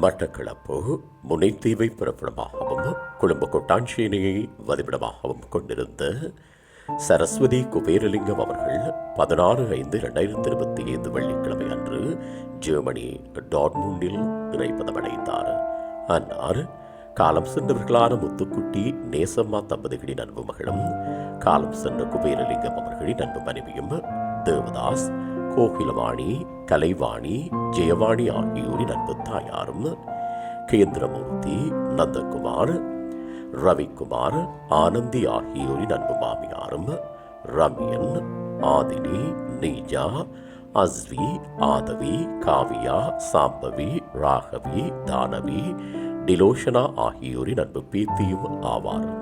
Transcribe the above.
மட்டக்களப்பு முனைத்தீவை பிறப்பிடமாகவும் கொழும்பு கொட்டாஞ்சேனையை வதிவிடமாகவும் கொண்டிருந்த சரஸ்வதி குபேரலிங்கம் அவர்கள் பதினாறு ஐந்து இரண்டாயிரத்தி இருபத்தி ஐந்து வெள்ளிக்கிழமை அன்று ஜெர்மனி டாட்முண்டில் இறைப்பதமடைந்தார். அன்னார் காலம் சென்றவர்களான முத்துக்குட்டி நேசம்மா தம்பதிகளின் அன்பு மகளும் காலம் சென்ற குபேரலிங்கம் அவர்களின் அன்பு மனைவியும் தேவதாஸ் கோகிலவாணி கலைவாணி ஜெயவாணி ஆகியோரின் அன்பு தாயாரும் கேந்திரமூர்த்தி நந்தகுமார் ரவிக்குமார் ஆனந்தி ஆகியோரின் அன்பு மாமியாரும் ரம்யன் ஆதினி நீஜா அஸ்வி ஆதவி காவியா சாம்பவி ராகவி தானவி டிலோஷனா ஆகியோரின் அன்பு பீத்தியும் ஆவாரும்